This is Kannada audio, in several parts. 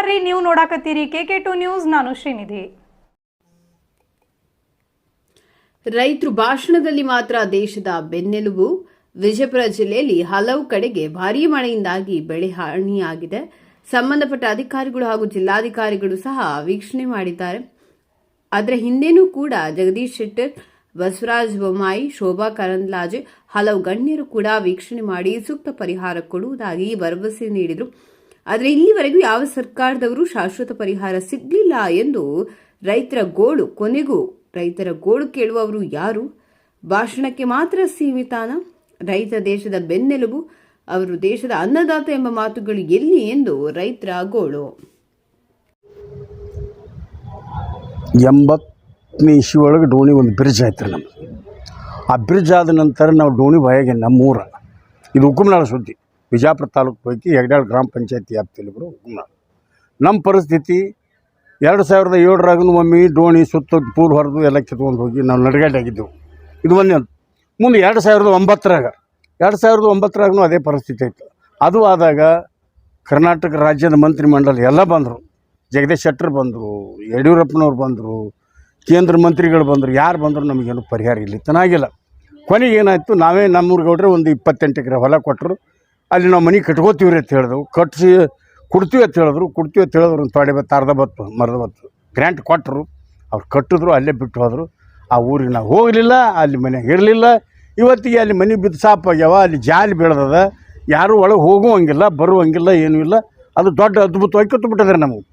ನಮಸ್ಕಾರ ರೀ ನೀವು ನೋಡಾಕತ್ತೀರಿ. ಕೆ ಕೆ ಟು ನ್ಯೂಸ್, ನಾನು ಶ್ರೀನಿಧಿ. ರೈತರು ಭಾಷಣದಲ್ಲಿ ಮಾತ್ರ ದೇಶದ ಬೆನ್ನೆಲುಬು. ವಿಜಯಪುರ ಜಿಲ್ಲೆಯಲ್ಲಿ ಹಲವು ಕಡೆಗೆ ಭಾರೀ ಮಳೆಯಿಂದಾಗಿ ಬೆಳೆ ಹಾನಿಯಾಗಿದೆ. ಸಂಬಂಧಪಟ್ಟ ಅಧಿಕಾರಿಗಳು ಹಾಗೂ ಜಿಲ್ಲಾಧಿಕಾರಿಗಳು ಸಹ ವೀಕ್ಷಣೆ ಮಾಡಿದ್ದಾರೆ. ಅದರ ಹಿಂದೆನೂ ಕೂಡ ಜಗದೀಶ್ ಶೆಟ್ಟರ್, ಬಸವರಾಜ ಬೊಮ್ಮಾಯಿ, ಶೋಭಾ ಕರಂದ್ಲಾಜೆ, ಹಲವು ಗಣ್ಯರು ಕೂಡ ವೀಕ್ಷಣೆ ಮಾಡಿ ಸೂಕ್ತ ಪರಿಹಾರ ಕೊಡುವುದಾಗಿ ಭರವಸೆ ನೀಡಿದರು. ಆದರೆ ಇಲ್ಲಿವರೆಗೂ ಯಾವ ಸರ್ಕಾರದವರು ಶಾಶ್ವತ ಪರಿಹಾರ ಸಿಗಲಿಲ್ಲ ಎಂದು ರೈತರ ಗೋಳು, ಕೊನೆಗೂ ರೈತರ ಗೋಳು ಕೇಳುವವರು ಯಾರು? ಭಾಷಣಕ್ಕೆ ಮಾತ್ರ ಸೀಮಿತಾನ? ರೈತ ದೇಶದ ಬೆನ್ನೆಲುಬು, ಅವರು ದೇಶದ ಅನ್ನದಾತ ಎಂಬ ಮಾತುಗಳು ಎಲ್ಲಿ ಎಂದು ರೈತರ ಗೋಳು. ಎಂಬತ್ತನೇ ಒಳಗೆ ಡೋಣಿ ಒಂದು ಬ್ರಿಡ್ಜ್ ಆಯ್ತು ರೀ ಆ ಬ್ರಿಡ್ಜ್ ಆದ ನಂತರ ನಾವು ಡೋಣಿ ಬಾಯಾಗೆ ನಮ್ಮೂರ. ಇದು ಹುಕುಮ್ನಾಳ ಸುದ್ದಿ. ಬಿಜಾಪುರ ತಾಲೂಕು ಪೈಕಿ ಹೆಗ್ಡಾಳ್ ಗ್ರಾಮ ಪಂಚಾಯತಿ ವ್ಯಾಪ್ತಿಯಲ್ಲಿ ಬರೋ ನಮ್ಮ ಪರಿಸ್ಥಿತಿ ಎರಡು ಸಾವಿರದ ಏಳರಾಗೂ ಒಮ್ಮೆ ಡೋಣಿ ಸುತ್ತ ಪೂರ್ ಹೊರದು ಎಲ್ಲ ಕಿತ್ಕೊಂಡು ಹೋಗಿ ನಾವು ನಡಗಾಡಿ ಆಗಿದ್ದೆವು. ಇದು ಒಂದೇ ಮುಂದೆ ಎರಡು ಸಾವಿರದ ಒಂಬತ್ತರಾಗ, ಎರಡು ಸಾವಿರದ ಒಂಬತ್ತರಾಗೂ ಅದೇ ಪರಿಸ್ಥಿತಿ ಇತ್ತು. ಅದು ಆದಾಗ ಕರ್ನಾಟಕ ರಾಜ್ಯದ ಮಂತ್ರಿಮಂಡಲ ಎಲ್ಲ ಬಂದರು. ಜಗದೀಶ್ ಶೆಟ್ಟರ್ ಬಂದರು, ಯಡಿಯೂರಪ್ಪನವ್ರು ಬಂದರು, ಕೇಂದ್ರ ಮಂತ್ರಿಗಳು ಬಂದರು, ಯಾರು ಬಂದರು ನಮಗೇನು ಪರಿಹಾರ ಇಲ್ಲಿ ತನಾಗಿಲ್ಲ ಕೊನೆಗೆ ಏನಾಯಿತು, ನಾವೇ ನಮ್ಮೂರು ಗೌಡ್ರೆ ಒಂದು ಇಪ್ಪತ್ತೆಂಟು ಎಕರೆ ಹೊಲ ಕೊಟ್ಟರು ಅಲ್ಲಿ ನಾವು ಮನೆ ಕಟ್ಕೋತೀವ್ರಿ ರೀ ಅಂತ ಹೇಳಿದೆವು ಕಟ್ಟಿಸಿ ಕೊಡ್ತೀವಿ ಅಂತ ಹೇಳಿದ್ರು. ಕೊಡ್ತೀವಿ ಅಂತ ಹೇಳಿದ್ರು ಒಂದು ತೊಡೆ ಬತ್ತು ಅರ್ಧ ಬತ್ತು ಮರದ ಬತ್ತು ಗ್ರ್ಯಾಂಟ್ ಕೊಟ್ಟರು ಅವ್ರು ಕಟ್ಟಿದ್ರು ಅಲ್ಲೇ ಬಿಟ್ಟು ಹೋದರು. ಆ ಊರಿಗೆ ನಾವು ಹೋಗಲಿಲ್ಲ ಅಲ್ಲಿ ಮನೆಯಾಗ ಇರಲಿಲ್ಲ. ಇವತ್ತಿಗೆ ಅಲ್ಲಿ ಮನೆ ಬಿದ್ದು ಸಾಪ್ ಆಗ್ಯಾವ ಅಲ್ಲಿ ಜಾಲಿ ಬೆಳೆದದ. ಯಾರೂ ಒಳಗೆ ಹೋಗುವಂಗಿಲ್ಲ ಬರುವಂಗಿಲ್ಲ ಏನೂ ಇಲ್ಲ. ಅದು ದೊಡ್ಡ ಅದ್ಭುತವಾಗಿ ಕತ್ತು ಬಿಟ್ಟದ್ರಿ ನಮಗೆ.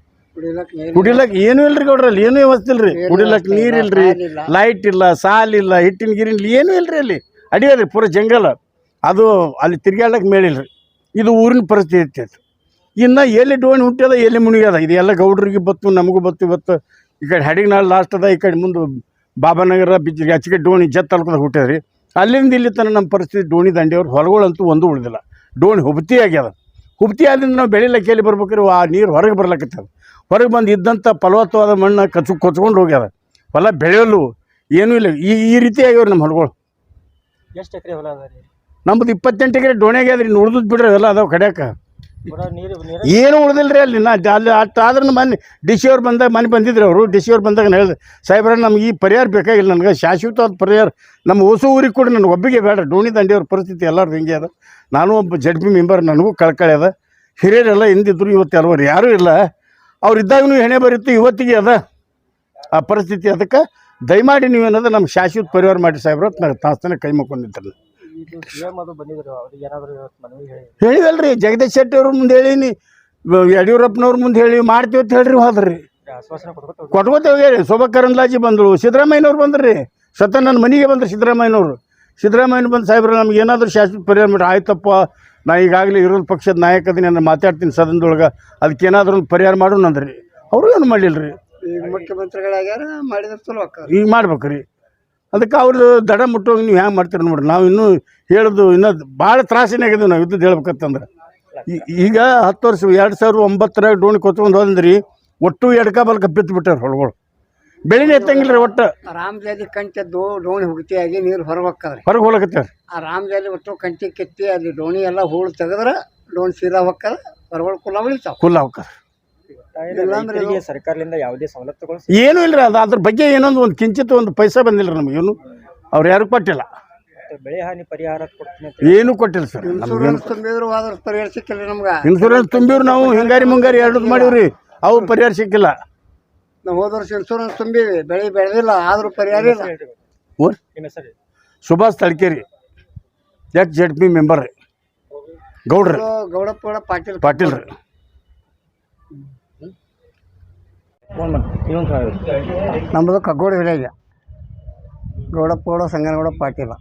ಕುಡಿಲಕ್ಕೆ ಏನೂ ಇಲ್ರಿ ಗೌಡ್ರಲ್ಲಿ ಏನೂ ವ್ಯವಸ್ಥೆ ಇಲ್ರಿ. ಕುಡಿಲಕ್ಕೆ ನೀರಿಲ್ಲ ಇಲ್ರಿ ಲೈಟ್ ಇಲ್ಲ. ಸಾಲಿಲ್ಲ ಹಿಟ್ಟಿನ ಗಿರಿನ ಏನೂ ಇಲ್ರಿ ಅಲ್ಲಿ. ಅಡಿಯಲ್ರಿ ಪೂರ ಜಂಗಲ. ಅದು ಅಲ್ಲಿ ತಿರ್ಗಾಡಕ್ಕೆ ರೀ ಇದು ಊರಿನ ಪರಿಸ್ಥಿತಿ ಇರ್ತೈತೆ ಇನ್ನು ಎಲ್ಲಿ ಡೋಣಿ ಹುಟ್ಟ್ಯದ ಎಲ್ಲಿ ಮುಣಿಗ್ಯದ ಇದೆಲ್ಲ ಗೌಡ್ರಿಗೆ ಬತ್ತು, ನಮಗೂ ಬತ್ತು, ಇವತ್ತು ಈ ಕಡೆ ಹಡಿಗ್ನಾಳ್ ಲಾಸ್ಟ್ ಅದ, ಈ ಕಡೆ ಮುಂದೆ ಬಾಬಾನಗರ ಬಿಜ್ ಹಚ್ಚಿಗೆ ಡೋಣಿ ಜತ್ ತಾಲೂಕದಾಗ ಹುಟ್ಟಿದ್ರಿ. ಅಲ್ಲಿಂದ ಇಲ್ಲಿ ತನಕ ನಮ್ಮ ಪರಿಸ್ಥಿತಿ ಡೋಣಿ ದಂಡೆಯವ್ರು ಹೊಲಗಳಂತೂ ಒಂದು ಉಳಿದಿಲ್ಲ. ಡೋಣಿ ಹುಬ್ತಿ ಆಗ್ಯದ. ಹುಬ್ತಿ ಆದ್ರಿಂದ ನಾವು ಬೆಳಿಲಕ್ಕೆ ಎಲ್ಲಿ ಬರ್ಬೇಕ್ರಿ, ಆ ನೀರು ಹೊರಗೆ ಬರ್ಲಕ್ಕತ್ತದ ಹೊರಗೆ ಬಂದು ಇದ್ದಂಥ ಫಲವತ್ತವಾದ ಮಣ್ಣು ಕಚ್ಚು ಕೊಚ್ಕೊಂಡು ಹೋಗ್ಯದ. ಹೊಲ ಬೆಳೆಯಲು ಏನೂ ಇಲ್ಲ. ಈ ಈ ರೀತಿ ಆಗ್ಯವ್ರಿ ನಮ್ಮ ಹೊಲಗಳು. ಎಷ್ಟು ಎಕರೆ ಹೊಲ ಅದ ರೀ? ನಮ್ಮದು ಇಪ್ಪತ್ತೆಂಟು ಎಕರೆ ಡೋಣೆಗೆ ಅದ್ರಿ ಉಳ್ದದ್ ಬಿಡ್ರಿ ಎಲ್ಲ ಅದಾವ ಕಡ್ಯಾಕ. ಏನು ಉಳ್ದಿಲ್ಲ ರೀ ಅಲ್ಲಿ ನಾ ಅಲ್ಲಿ ಅಷ್ಟು ಆದ್ರೂ ಮನೆ ಡಿ ಸಿ ಅವ್ರು ಬಂದಾಗ ಮನೆ ಬಂದಿದ್ರು ಅವರು. ಡಿ ಸಿ ಅವ್ರು ಬಂದಾಗ ಹೇಳಿದೆ ಸಾಹೇಬ್ರ ನಮ್ಗೆ ಈ ಪರಿಹಾರ ಬೇಕಾಗಿಲ್ಲ ನನಗೆ ಶಾಶ್ವತವಾದ ಪರಿಹಾರ ನಮ್ಮ ಹೊಸು ಊರಿಗೆ ಕೂಡ ನನಗೆ ಒಬ್ಬಿಗೆ ಬೇಡ ಡೋಣಿ ದಂಡಿಯವ್ರ ಪರಿಸ್ಥಿತಿ ಎಲ್ಲರೂ ಹಿಂಗೆ ಅದ. ನಾನು ಒಬ್ಬ ಜಡ್ ಪಿ ಮೆಂಬರ್ ನನಗೂ ಕಳ್ಕಳಿ ಅದ. ಹಿರಿಯರೆಲ್ಲ ಹಿಂದಿದ್ರು ಇವತ್ತು ಎಲ್ಲವರು ಯಾರೂ ಇಲ್ಲ. ಅವ್ರು ಇದ್ದಾಗೂ ಹೆಣೆ ಬರುತ್ತೆ ಇವತ್ತಿಗೆ ಅದ. ಆ ಪರಿಸ್ಥಿತಿ ಅದಕ್ಕೆ ದಯಮಾಡಿ ನೀವೇನದ ನಮ್ಮ ಶಾಶ್ವತ ಪರಿಹಾರ ಮಾಡಿ ಸಾಹೇಬ್ರ ನಾನು ತಾಸ್ತನ ಕೈ ಮುಕ್ಕೊಂಡಿದ್ದರು ಇದು ಅದು ಬಂದಿದ್ರು ಅವ್ರಿಗೆ ಏನಾದ್ರು ಇವತ್ತು ಮನವಿ ಹೇಳಿ. ಹೇಳಿದಲ್ರಿ ಜಗದೀಶ್ ಶೆಟ್ಟಿ ಅವ್ರ ಮುಂದೆ ಹೇಳೀನಿ ಯಡಿಯೂರಪ್ಪನವ್ರ ಮುಂದೆ ಹೇಳಿ ಮಾಡ್ತೀವಿ ಅಂತ ಹೇಳ್ರಿ ಹೋದ್ರಿ. ಆಶ್ವಾಸನೆ ಹೇಳಿ ಶೋಭಾ ಕರಂದ್ಲಾಜಿ ಬಂದರು. ಸಿದ್ದರಾಮಯ್ಯನವ್ರು ಬಂದ್ರಿ. ಸತ ನನ್ನ ಮನೆಗೆ ಬಂದ್ರು ಸಿದ್ದರಾಮಯ್ಯನವರು. ಸಿದ್ದರಾಮಯ್ಯನ ಬಂದು ಸಾಹೇಬ್ರ ನಮ್ಗೆ ಏನಾದರೂ ಶಾಶ್ವತ ಪರಿಹಾರ ಮಾಡಿ ಆಯ್ತಪ್ಪ ನಾ ಈಗಾಗಲೇ ಇರೋದು ಪಕ್ಷದ ನಾಯಕದಿನ ನಾನು ಮಾತಾಡ್ತೀನಿ ಸದನದೊಳಗೆ. ಅದಕ್ಕೆ ಏನಾದರೂ ಒಂದು ಪರಿಹಾರ ಮಾಡೋಣ ಅಂದ್ರಿ ಅವರು ಏನು ಮಾಡಲಿಲ್ಲ ರೀ ಈಗ ಮುಖ್ಯಮಂತ್ರಿಗಳಾಗ್ಯಾರ ಮಾಡಿದ್ರೆ ಚಲೋ ಆಕ್ಕವ್ರ ಈಗ ಮಾಡ್ಬೇಕು ರೀ ಅದಕ್ಕೆ ಅವ್ರದ್ದು ದಡ ಮುಟ್ಟೋಗಿ ನೀವು ಹ್ಯಾಂಗೆ ಮಾಡ್ತೀರಿ ನೋಡ್ರಿ. ನಾವು ಇನ್ನೂ ಹೇಳೋದು ಇನ್ನೂ ಭಾಳ ತ್ರಾಸಿನ ಆಗಿದ್ದೀವಿ ನಾವು ಇದ್ದದ್ದು ಹೇಳ್ಬೇಕಂತಂದ್ರೆ. ಈಗ ಹತ್ತು ವರ್ಷ ಎರಡು ಸಾವಿರದ ಒಂಬತ್ತರಾಗ ಡೋಣಿ ಕೊತ್ಕೊಂಡು ಹೋದ್ರಿ ಒಟ್ಟು ಎಡ್ಕ ಬಲ್ಕ ಬಿತ್ತು ಬಿಟ್ಟಾರೆ ಹೊಳಗಳು ಬೆಳಿನ ಎತ್ತಂಗಿಲ್ಲ ರೀ ಒಟ್ಟು ರಾಮಜಾಲಿ ಕಂಟದ್ದು ಡೋಣಿ ಹುಗ್ತಿಯಾಗಿ ನೀರು ಹೊರಗೆ ಹೊರಗೆ ಹೋಲಕತ್ತಾರ ಆ ರಾಮಜಾಲಿ ಒಟ್ಟು ಕಂಟಿ ಕೆತ್ತಿ ಅಲ್ಲಿ ಡೋಣಿ ಎಲ್ಲ ಹೂಳು ತೆಗೆದ್ರೆ ಡೋಣಿ ಸೀದಾ ಹೊಕ್ಕದ ಹೊರಗಳು ಉಳಿತಾವ. ಕುಲ್ಲ ರೈತರಿಗೆ ಸರ್ಕಾರದಿಂದ ಯಾವುದೇ ಸವಲತ್ತುಗಳು ಏನೂ ಇಲ್ಲ ಅದು ಅದ್ರ ಬಗ್ಗೆ ಏನೊಂದು ಒಂದು ಕಿಂಚಿತ್ ಒಂದು ಪೈಸಾ ಬಂದಿಲ್ಲ ರೀ ನಮಗೇನು ಅವ್ರು ಯಾರು ಕೊಟ್ಟಿಲ್ಲ. ಬೆಳೆ ಹಾನಿ ಪರಿಹಾರ ಕೊಡ್ತೀನಿ ಅಂತ. ಏನೂ ಕೊಟ್ಟಿಲ್ಲ ಸರ್ ಇನ್ಶೂರೆನ್ಸ್ ಇನ್ಸೂರೆನ್ಸ್ ತುಂಬಿದ್ರು ಅದ್ರ ಪರಿಹಾರ ಸಿಕ್ಕಿಲ್ಲ ನಮ್ಗೆ. ಇನ್ಸೂರೆನ್ಸ್ ತುಂಬಿವ್ರು ನಾವು ಹಿಂಗಾರಿ ಮುಂಗಾರಿ ಎರಡು ಮಾಡಿವ್ರಿ ಅವು ಪರಿಹಾರ ಸಿಕ್ಕಿಲ್ಲ. ನಾವು ಹೋದ ವರ್ಷ ಇನ್ಸೂರೆನ್ಸ್ ತುಂಬಿವಿ ಬೆಳೆ ಬೆಳೆದಿಲ್ಲ ಆದ್ರೂ ಪರಿಹಾರ ಇಲ್ಲ. ಓ ನಿಮ್ಮ ಹೆಸರು Subhash Talkeri H Z P member ರೀ. ಗೌಡ್ರಿ. ಗೌಡಪ್ಪ ಗೌಡ ಪಾಟೀಲ್. ಪಾಟೀಲ್ ರೀ ಫೋನ್ ಮಾಡಿ ಇನ್ನೊಂದು ಸಲ ನಮ್ಮದು ಕಗ್ಗೋಡು ವಿಲೇಜ್ ಗೌಡಪ್ಪ ಗೌಡ ಸಂಗನಗೌಡ ಪಾಟೀಲ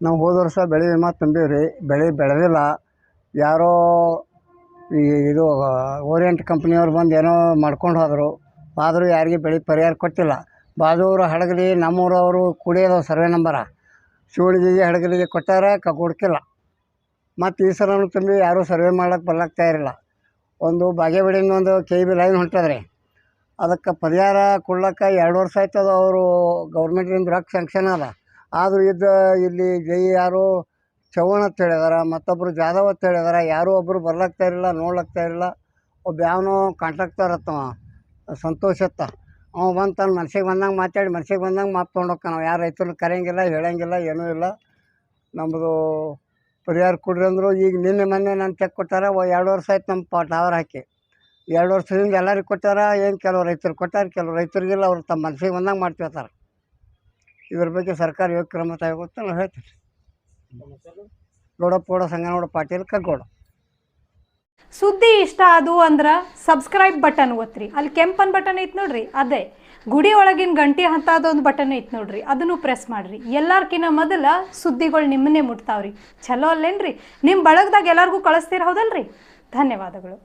ನಾವು ಹೋದ ವರ್ಷ ಬೆಳೆ ವಿಮಾ ರೀ ಬೆಳೆ ಬೆಳೆದಿಲ್ಲ. ಯಾರೋ ಈ ಇದು ಓರಿಯೆಂಟ್ ಕಂಪ್ನಿಯವ್ರು ಬಂದು ಏನೋ ಮಾಡ್ಕೊಂಡು ಹೋದರು. ಆದರೂ ಯಾರಿಗೆ ಬೆಳೆ ಪರಿಹಾರ ಕೊಟ್ಟಿಲ್ಲ. ಬಾಜೂರು ಹಡಗಲಿ, ನಮ್ಮೂರವರು ಕುಡಿಯೋದು ಸರ್ವೆ ನಂಬರ. ಶಿವಳಿಗೆ ಹಡಗಲಿಗೆ ಕೊಟ್ಟಾರ, ಕಗ್ಗೋಡ್ಕಿಲ್ಲ. ಮತ್ತು ಈ ಸಲನೂ ತುಂಬಿ ಯಾರೂ ಸರ್ವೆ ಮಾಡೋಕ್ಕೆ ಬರ್ಲಾಗ್ತಾ ಇರಲಿಲ್ಲ. ಒಂದು ಬಾಗೇವಾಡಿಯಿಂದ ಒಂದು ಕೆ ಬಿ ಲೈನ್ ಹೊಂಟದ್ರಿ. ಅದಕ್ಕೆ ಪರಿಹಾರ ಕೊಡ್ಲಕ್ಕ ಎರಡು ವರ್ಷ ಆಯ್ತದ ಅವರು ಗೌರ್ಮೆಂಟಿಂದ ರೊಕ್ಕ ಸ್ಯಾಂಕ್ಷನ್ ಅದ. ಆದರೂ ಇದ್ದ ಇಲ್ಲಿ ಜೈ ಯಾರು ಚವ್ಹಾಣ್ ಅಂತ ಹೇಳಿದಾರ ಮತ್ತೊಬ್ಬರು ಜಾಧವ್ ಅಂತ ಹೇಳಿದಾರ, ಯಾರೂ ಒಬ್ಬರು ಬರ್ಲಾಗ್ತಾ ಇರಲಿಲ್ಲ ನೋಡ್ಲಾಗ್ತಾ ಇರಲಿಲ್ಲ, ಒಬ್ಬ ಯಾವನೋ ಕಾಂಟ್ರಾಕ್ಟರ್ ಅತ್ತವ ಸಂತೋಷ ಅತ್ತ. ಅವ ಬಂದು ತನ್ನ ಮನ್ಸಿಗೆ ಬಂದಂಗೆ ಮಾತಾಡಿ, ಮನ್ಸಿಗೆ ಬಂದಂಗೆ ಮಾತು ತೊಗೊಂಡು ನಾವು ಯಾರು ರೈತರನ್ನ ಕರೆಯಂಗಿಲ್ಲ, ಹೇಳಂಗಿಲ್ಲ, ಏನೂ ಇಲ್ಲ. ನಮ್ಮದು ಪರಿಹಾರ ಕೊಡ್ರಿ ಅಂದರು, ಈಗ ನಿನ್ನೆ ಮೊನ್ನೆ ನಾನು ಚೆಕ್ ಕೊಟ್ಟಾರ ಎರಡು ವರ್ಷ ಆಯ್ತು ನಮ್ಮ ಟವರ್ ಹಾಕಿ. ಎರಡು ವರ್ಷದಿಂದ ಎಲ್ಲರಿಗೆ ಕೊಟ್ಟಾರ, ಏನು ಕೆಲವು ರೈತರು ಕೊಟ್ಟಾರ, ಕೆಲವು ರೈತರಿಗೆಲ್ಲ, ಅವ್ರು ತಮ್ಮ ಮನಸ್ಸಿಗೆ ಬಂದಂಗೆ ಮಾಡ್ತಿರ್ತಾರೆ. ಇದ್ರ ಬಗ್ಗೆ ಸರ್ಕಾರ ಯೋಗ ಕ್ರಮ ತಗೋತ ನಾವು ಹೇಳ್ತೀವಿ ಗೌಡಪ್ಪ ಗೌಡ ಸಂಗನಗೌಡ ಪಾಟೀಲ್, ಕಗ್ಗೋಡ. ಸುದ್ದಿ ಇಷ್ಟ ಅದು ಅಂದ್ರೆ ಸಬ್ಸ್ಕ್ರೈಬ್ ಬಟನ್ ಒತ್ತಿರಿ ಅಲ್ಲಿ ಕೆಂಪನ್ ಬಟನ್ ಐತೆ ನೋಡ್ರಿ, ಅದೇ. ಗುಡಿ ಒಳಗಿನ ಗಂಟೆ ಹಂತದೊಂದು ಬಟನ್ ಐತೆ ನೋಡ್ರಿ, ಅದನ್ನು ಪ್ರೆಸ್ ಮಾಡಿರಿ. ಎಲ್ಲರ್ಕಿನ್ನ ಮೊದಲ ಸುದ್ದಿಗಳು ನಿಮ್ಮನ್ನೇ ಮುಟ್ತಾವ್ರಿ. ಚಲೋ ಅಲ್ಲೇನ್ರಿ? ನಿಮ್ಮ ಬಳಗದಾಗ ಎಲ್ಲರಿಗೂ ಕಳಿಸ್ತೀರ ಹೌದಲ್ರಿ? ಧನ್ಯವಾದಗಳು.